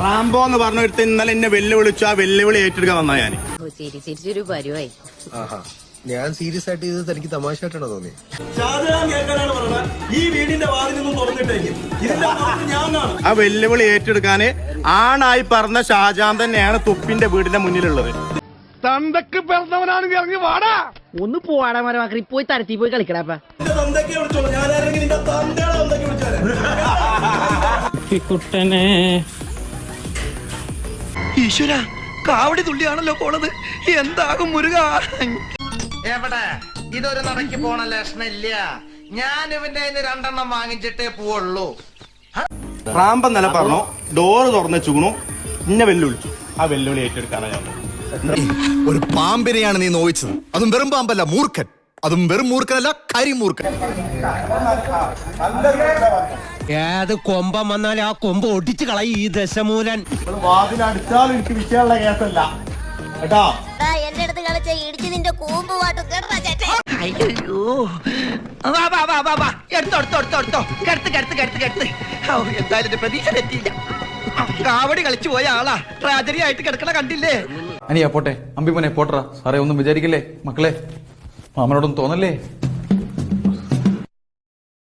Rambo എന്ന് പറഞ്ഞ ഒരുത്ത ഇന്നലെ എന്നെ വെല്ലുവിളിച്ചു ആ വെല്ലുവിളി ഏറ്റെടുക്കാൻ വന്നാ ഞാൻ ഞാൻ സീരിയസ് ആയിട്ട് ഇത് തനിക്ക് തമാശ തമാശയായിട്ടാണോ തോന്നി ഈ വീടിന്റെ വാതിൽ നിന്ന് തുറന്നിട്ടേക്ക്. ആ വെല്ലുവിളി ഏറ്റെടുക്കാന് ആണായി പറഞ്ഞ ഷാജാൻ തന്നെയാണ് തുപ്പിന്റെ വീടിന്റെ മുന്നിലുള്ളത്. തന്തക്ക് പിറന്നവനാണെങ്കിൽ ഇറങ്ങി വാടാ. ഒന്ന് പോവാടാ മരമാക്കി പോയി തരത്തി പോയി കളിക്കടാപ്പ നിന്റെ ഈശ്വര കാവടി തുള്ളിയാണല്ലോ പോണത്. എന്താകും മുരുക? എവിടെ? ഇതൊരു നടക്ക് പോണ ലക്ഷണില്ല. ഞാൻ ഇവന്റെ രണ്ടെണ്ണം വാങ്ങിച്ചിട്ടേ പോവുള്ളൂ. റാംബ നില പറഞ്ഞു ഡോറ് തുറന്ന് ചൂണു ഇന്ന വെല്ലുവിളിച്ചു. ആ വെല്ലുവിളി ഏറ്റെടുക്കാനാണ് ഞാൻ ഒരു പാമ്പിനെയാണ് നീ നോവിച്ചത്. അതും വെറും പാമ്പല്ല മൂർഖൻ. അതും വെറും മൂർഖനല്ല കരിമൂർഖൻ ഏത് കൊമ്പം വന്നാൽ ആ കൊമ്പ് ഒടിച്ചു കളയും ഈ ദശമൂലൻ. വാതിലടിച്ചാൽ എനിക്ക് വിഷയമുള്ള കേസല്ല. കേട്ടോ? എന്റെ അടുത്ത് കളിച്ച ഇടിച്ച് നിന്റെ കൂമ്പ് പാട്ടും കേട്ടാ ചേട്ടാ അയ്യോ വാ വാ വാ വാ വാ. എടുത്തോ എടുത്തോ എടുത്തോ എടുത്തോ. കടുത്ത് കടുത്ത് കടുത്ത് കടുത്ത്. ഔ, എന്തായാലും എന്റെ പ്രതീക്ഷ തെറ്റിയില്ല. കാവടി കളിച്ചു പോയ ആളാ. ട്രാജഡി ആയിട്ട് കിടക്കണ കണ്ടില്ലേ? അനിയാ പോട്ടെ. അമ്പിമോനെ പോട്ടറ. സാറേ ഒന്നും വിചാരിക്കില്ലേ? മക്കളെ. മാമനോടൊന്നും തോന്നല്ലേ?